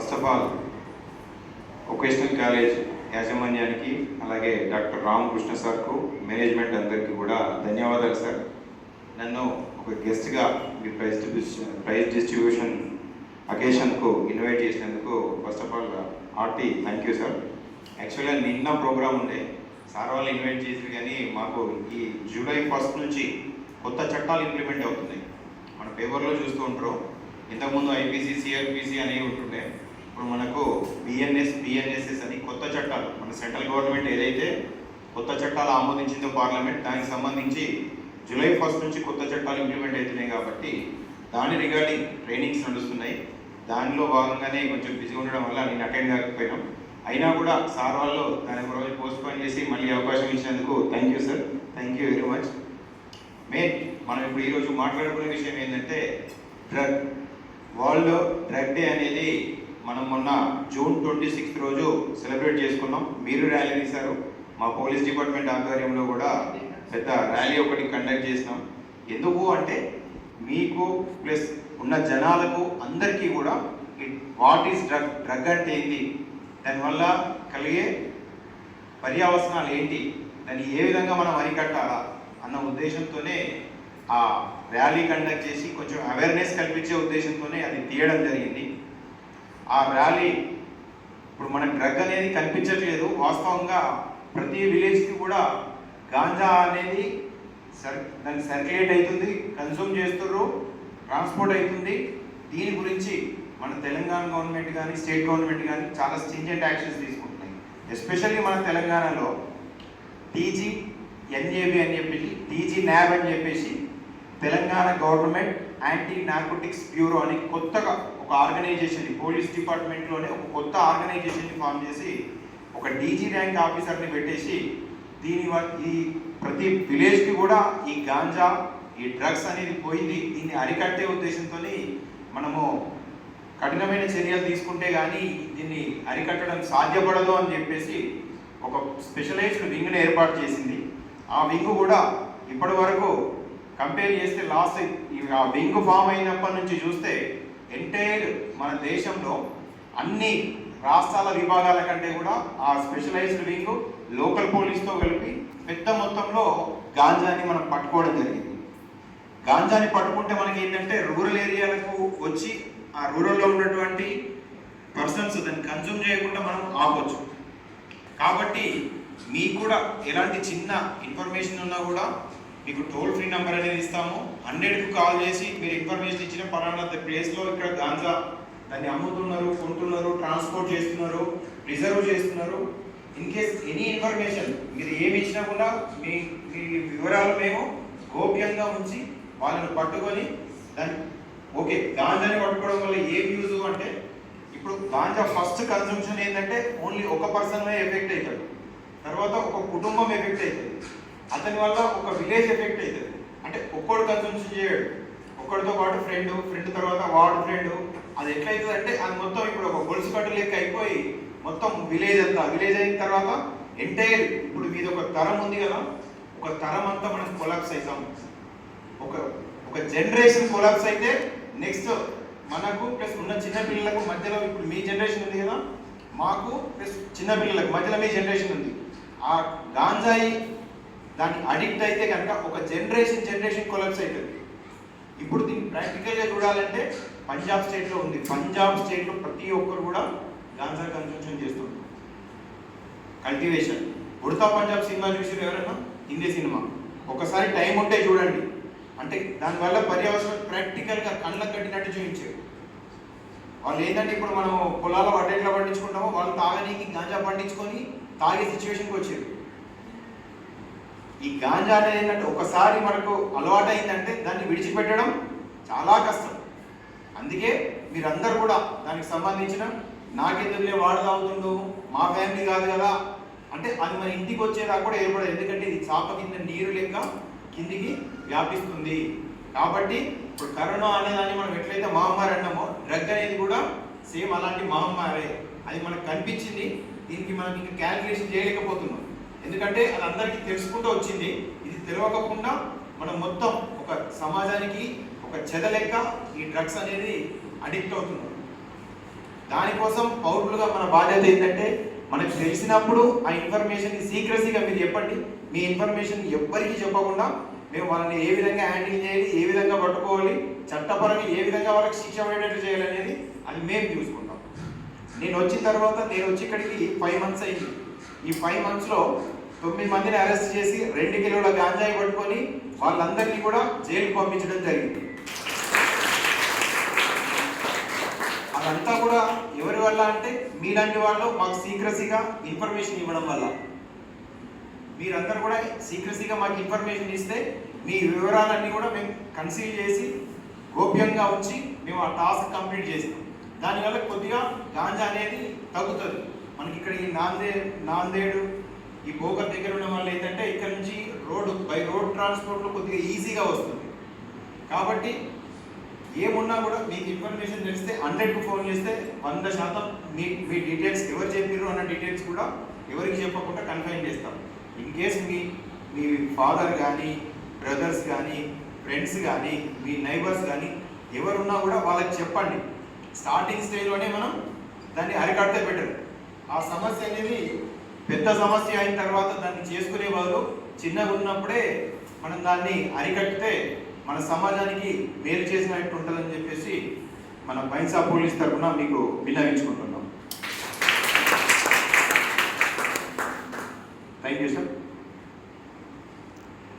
First of all vocational college యాజమాన్యానికి అలాగే doctor Ramakrishna సార్కు మేనేజ్మెంట్ అందరికీ కూడా ధన్యవాదాలు సార్. నన్ను ఒక గెస్ట్గా మీ ప్రైజ్ డిస్ట్రిబ్యూషన్ ప్రైజ్ డిస్ట్రిబ్యూషన్ అకేషన్కు ఇన్వైట్ చేసినందుకు ఫస్ట్ ఆఫ్ ఆల్ ఆర్టీ థ్యాంక్ యూ సార్. యాక్చువల్గా నిన్న ప్రోగ్రామ్ ఉండే సార్ వాళ్ళు ఇన్వైట్ చేసి కానీ మాకు ఈ జూలై ఫస్ట్ నుంచి కొత్త చట్టాలు ఇంప్లిమెంట్ అవుతున్నాయి. మన పేపర్లో చూస్తూ ఉంటారు. ఇంతకుముందు ఐపీసీ సిఆర్పిసి అనేవి ఉంటుండే. ఇప్పుడు మనకు బిఎన్ఎస్ బిఎన్ఎస్ఎస్ అని కొత్త చట్టాలు మన సెంట్రల్ గవర్నమెంట్ ఏదైతే కొత్త చట్టాలు ఆమోదించిందో పార్లమెంట్ దానికి సంబంధించి జూలై ఫస్ట్ నుంచి కొత్త చట్టాలు ఇంప్లిమెంట్ అవుతున్నాయి కాబట్టి దాని రిగార్డింగ్ ట్రైనింగ్స్ నడుస్తున్నాయి. దానిలో భాగంగానే కొంచెం బిజీ ఉండడం వల్ల నేను అటెండ్ కాకపోయినాం. అయినా కూడా సార్ వాళ్ళు దాని ఒక రోజు పోస్ట్ పోన్ చేసి మళ్ళీ అవకాశం ఇచ్చినందుకు thank you sir thank you very much main మనం ఇప్పుడు ఈరోజు మాట్లాడుకునే విషయం ఏంటంటే డ్రగ్ వరల్డ్ డ్రగ్ డే అనేది మనం మొన్న జూన్ ట్వంటీ సిక్స్త్ రోజు సెలబ్రేట్ చేసుకున్నాం. మీరు ర్యాలీ తీశారు. మా పోలీస్ డిపార్ట్మెంట్ ఆధ్వర్యంలో కూడా పెద్ద ర్యాలీ ఒకటి కండక్ట్ చేసినాం. ఎందుకు అంటే మీకు ప్లస్ ఉన్న జనాలకు అందరికీ కూడా వాట్ ఈస్ డ్రగ్ డ్రగ్ అంటే ఏంటి? దానివల్ల కలిగే పర్యావసనాలు ఏంటి? దాన్ని ఏ విధంగా మనం అరికట్టాలా అన్న ఉద్దేశంతోనే ఆ ర్యాలీ కండక్ట్ చేసి కొంచెం అవేర్నెస్ కల్పించే ఉద్దేశంతోనే అది తీయడం జరిగింది. ఆ ర్యాలీ ఇప్పుడు మనకు డ్రగ్ అనేది కనిపించట్లేదు. వాస్తవంగా ప్రతి విలేజ్కి కూడా గాంజా అనేది సర్ దాన్ని సర్క్యులేట్ అవుతుంది కన్సూమ్ చేస్తుర్రు ట్రాన్స్పోర్ట్ అవుతుంది. దీని గురించి మన తెలంగాణ గవర్నమెంట్ కానీ స్టేట్ గవర్నమెంట్ కానీ చాలా స్ట్రింజెంట్ యాక్షన్స్ తీసుకుంటున్నాయి. ఎస్పెషల్లీ మన తెలంగాణలో టీజీ ఎన్ఏబి అని చెప్పేసి టీజీ న్యాబ్ అని చెప్పేసి Telangana government anti narcotics bureau అని కొత్తగా ఒక ఆర్గనైజేషన్ పోలీస్ డిపార్ట్మెంట్లోనే ఒక కొత్త ఆర్గనైజేషన్ని ఫామ్ చేసి ఒక డీజీ ర్యాంక్ ఆఫీసర్ని పెట్టేసి దీని ఈ ప్రతి విలేజ్కి కూడా ఈ గాంజా ఈ డ్రగ్స్ అనేది పోయింది. దీన్ని అరికట్టే ఉద్దేశంతో మనము కఠినమైన చర్యలు తీసుకుంటే కానీ దీన్ని అరికట్టడం సాధ్యపడదు అని చెప్పేసి ఒక స్పెషలైజ్డ్ వింగ్ని ఏర్పాటు చేసింది. ఆ వింగ్ కూడా ఇప్పటి వరకు కంపేర్ చేస్తే లాస్ట్ ఆ వింగ్ ఫామ్ అయినప్పటి నుంచి చూస్తే ఎంటైర్ మన దేశంలో అన్ని రాష్ట్రాల విభాగాల కంటే కూడా ఆ స్పెషలైజ్డ్ వింగ్ లోకల్ పోలీస్తో కలిపి పెద్ద మొత్తంలో గాంజాని మనం పట్టుకోవడం జరిగింది. గాంజాని పట్టుకుంటే మనకి ఏంటంటే రూరల్ ఏరియాలకు వచ్చి ఆ రూరల్లో ఉన్నటువంటి పర్సన్స్ దాన్ని కన్జ్యూమ్ చేయకుండా మనం ఆపొచ్చు. కాబట్టి మీకు కూడా ఎలాంటి చిన్న ఇన్ఫర్మేషన్ ఉన్నా కూడా మీకు టోల్ ఫ్రీ నెంబర్ అనేది ఇస్తాము. హండ్రెడ్కు కాల్ చేసి మీరు ఇన్ఫర్మేషన్ ఇచ్చిన పలానా ప్లేస్లో ఇక్కడ గాంజా దాన్ని అమ్ముతున్నారు కొంటున్నారు ట్రాన్స్పోర్ట్ చేస్తున్నారు రిజర్వ్ చేస్తున్నారు. ఇన్ కేస్ ఎనీ ఇన్ఫర్మేషన్ మీరు ఏమి ఇచ్చినా కూడా మీ మీ వివరాలు మేము గోప్యంగా ఉంచి వాళ్ళని పట్టుకొని దాన్ని ఓకే గాంజాని పట్టుకోవడం వల్ల ఏం యూజ్ అంటే ఇప్పుడు గాంజా ఫస్ట్ కన్సంప్షన్ ఏంటంటే ఓన్లీ ఒక పర్సన్ ఎఫెక్ట్ అవుతాడు తర్వాత ఒక కుటుంబం ఎఫెక్ట్ అవుతుంది అతని వల్ల ఒక విలేజ్ ఎఫెక్ట్ అవుతుంది అంటే ఒక్కడు కన్సంప్షన్ చేయడు. ఒక్కడితో పాటు ఫ్రెండ్ ఫ్రెండ్ తర్వాత వార్డ్ ఫ్రెండ్ అది ఎట్లయితుంది అంటే అది మొత్తం ఇప్పుడు ఒక గొలుసు కట్టు లెక్క అయిపోయి మొత్తం విలేజ్ అంతా. విలేజ్ అయిన తర్వాత ఎంటైర్ ఇప్పుడు మీద ఒక తరం ఉంది కదా ఒక తరం అంతా మనం కొలాప్స్ అవుతాం ఒక ఒక జనరేషన్ కొలాప్స్ అయితే నెక్స్ట్ మనకు ప్లస్ ఉన్న చిన్న పిల్లలకు మధ్యలో ఇప్పుడు మీ జనరేషన్ ఉంది కదా మాకు ప్లస్ చిన్న పిల్లలకు మధ్యలో మీ జనరేషన్ ఉంది. ఆ గాంజాయి దానికి అడిక్ట్ అయితే కనుక ఒక జనరేషన్ జనరేషన్ కొలాప్స్ అవుతుంది ఇప్పుడు దీన్ని ప్రాక్టికల్గా చూడాలంటే పంజాబ్ స్టేట్లో ఉంది. పంజాబ్ స్టేట్లో ప్రతి ఒక్కరు కూడా గాంజా కన్సంప్షన్ చేస్తున్నారు. కల్టివేషన్ ఉడతా పంజాబ్ సినిమా చూసారు ఎవరైనా హిందీ సినిమా. ఒకసారి టైం ఉంటే చూడండి. అంటే దానివల్ల పర్యావరణం ప్రాక్టికల్గా కళ్ళకు కట్టినట్టు చూపించారు. వాళ్ళు ఏంటంటే ఇప్పుడు మనం పొలాల వడ్డ పండించుకుంటామో వాళ్ళు తాగనీకి గాంజా పండించుకొని తాగే సిచ్యువేషన్కి వచ్చారు. ఈ గాంజా అనేది ఏంటంటే ఒకసారి మనకు అలవాటు అయిందంటే దాన్ని విడిచిపెట్టడం చాలా కష్టం. అందుకే మీరందరూ కూడా దానికి సంబంధించిన నాకెందుకులే వాడు తాగుతుండు మా ఫ్యామిలీ కాదు కదా అంటే అది మన ఇంటికి వచ్చేలా కూడా ఏర్పడదు. ఎందుకంటే ఇది చాప కింద నీరు లెక్క కిందికి వ్యాపిస్తుంది. కాబట్టి ఇప్పుడు కరోనా అనేదాన్ని మనం ఎట్లయితే మహమ్మారి అన్నామో డ్రగ్ అనేది కూడా సేమ్ అలాంటి మహమ్మారే. అది మనకు కనిపించింది దీనికి మనం ఇంకా క్యాలిక్యులేషన్ చేయలేకపోతున్నాం. ఎందుకంటే అది అందరికీ తెలుసుకుంటూ వచ్చింది. ఇది తెలియకుండా మనం మొత్తం ఒక సమాజానికి ఒక చెద లెక్క ఈ డ్రగ్స్ అనేది అడిక్ట్ అవుతున్నాం దానికోసం పౌరులుగా మన బాధ్యత ఏంటంటే మనకు తెలిసినప్పుడు ఆ ఇన్ఫర్మేషన్ సీక్రసీగా మీరు చెప్పండి. మీ ఇన్ఫర్మేషన్ ఎవ్వరికీ చెప్పకుండా మేము వాళ్ళని ఏ విధంగా హ్యాండిల్ చేయాలి ఏ విధంగా పట్టుకోవాలి చట్టపరంగా ఏ విధంగా వాళ్ళకి శిక్ష పడేటట్టు చేయాలి అనేది అది మేము చూసుకుంటాం. నేను వచ్చిన తర్వాత నేను వచ్చి ఇక్కడికి ఫైవ్ మంత్స్ అయింది. ఈ ఫైవ్ మంత్స్లో తొమ్మిది మందిని అరెస్ట్ చేసి రెండు కిలోల గాంజాయి పట్టుకొని వాళ్ళందరినీ కూడా జైలుకు పంపించడం జరిగింది. అదంతా కూడా ఎవరి వల్ల అంటే మీలాంటి వాళ్ళు మాకు సీక్రసీగా ఇన్ఫర్మేషన్ ఇవ్వడం వల్ల. మీరందరూ కూడా సీక్రసీగా మాకు ఇన్ఫర్మేషన్ ఇస్తే మీ వివరాలన్నీ కూడా మేము కన్సీల్ చేసి గోప్యంగా ఉంచి మేము ఆ టాస్క్ కంప్లీట్ చేస్తాం. దానివల్ల కొద్దిగా గాంజా అనేది తగ్గుతుంది. మనకి ఇక్కడ ఈ నాందే నాందేడు ఈ బోకర్ దగ్గర ఉన్న వల్ల ఏంటంటే ఇక్కడ నుంచి రోడ్డు బై రోడ్ ట్రాన్స్పోర్ట్లో కొద్దిగా ఈజీగా వస్తుంది. కాబట్టి ఏమున్నా కూడా మీకు ఇన్ఫర్మేషన్ తెలిస్తే హండ్రెడ్కి ఫోన్ చేస్తే వంద శాతం మీ మీ డీటెయిల్స్ ఎవరు చెప్పారు అన్న డీటెయిల్స్ కూడా ఎవరికి చెప్పకుండా కన్ఫైన్ చేస్తాం. ఇన్ కేస్ మీ మీ ఫాదర్ కానీ బ్రదర్స్ కానీ ఫ్రెండ్స్ కానీ మీ నైబర్స్ కానీ ఎవరున్నా కూడా వాళ్ళకి చెప్పండి. స్టార్టింగ్ స్టేజ్లోనే మనం దాన్ని అరికడితే బెటర్ ఆ సమస్య అనేది పెద్ద సమస్య అయిన తర్వాత దాన్ని చేసుకునే వాళ్ళు చిన్నగా ఉన్నప్పుడే మనం దాన్ని అరికట్టితే మన సమాజానికి మేలు చేసినట్టు ఉంటుందని చెప్పేసి మన బైన్సా పోలీస్ తరఫున మీకు విన్నవించుకుంటున్నాం. Thank you sir